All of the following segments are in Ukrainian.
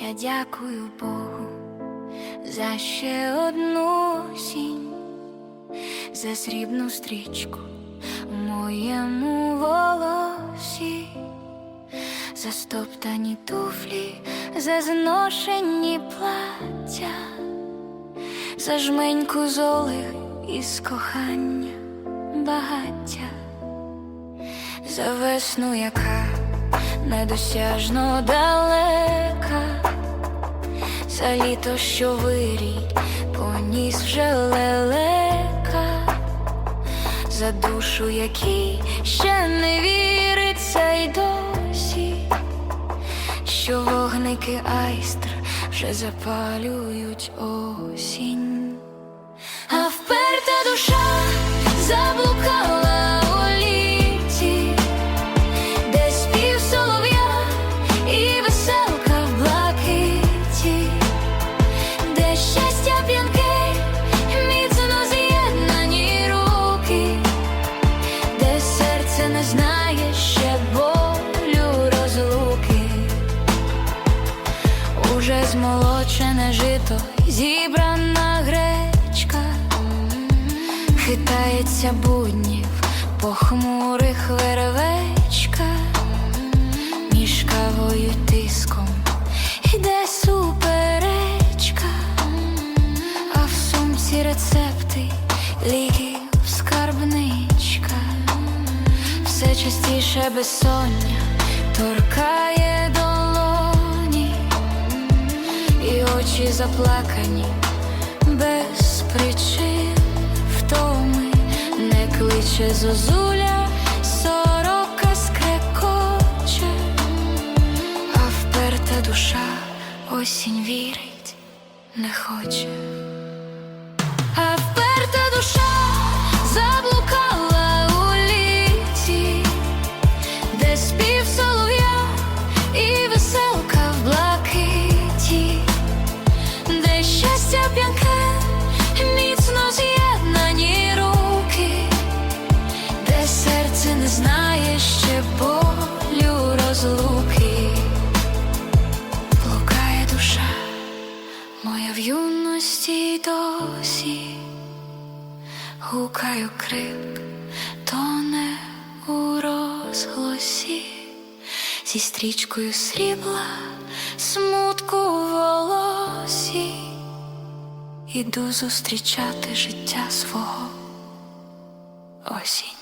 Я дякую Богу за ще одну осінь, за срібну стрічку у моєму волосі, за стоптані туфлі, за зношені плаття, за жменьку золи із кохання багаття, за весну, яка недосяжно далека, за літо, що вирій, поніс вже лелека, за душу, якій ще не віриться й досі, що вогники айстр вже запалюють осінь, а вперта душа заблукала уже змолочене жито, зібрана гречка, хитається буднів похмурих вервечка, між кавою тиском іде суперечка, а в сумці рецепти, ліки, скарбничка, все частіше безсоння торкає очі заплакані без причин. Втоми не кличе зозуля, сорока скрекоче, а вперта душа осінь вірить, не хоче, знає ще болю розлуки, блукає душа моя в юності досі, гукаю крик, тоне у розголосі. Зі стрічкою срібла, смутку волосі, іду зустрічати життя свого осінь.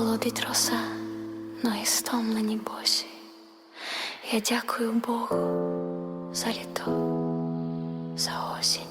Холодить роса, ноги стомлені босі. Я дякую Богу за літо, за осінь.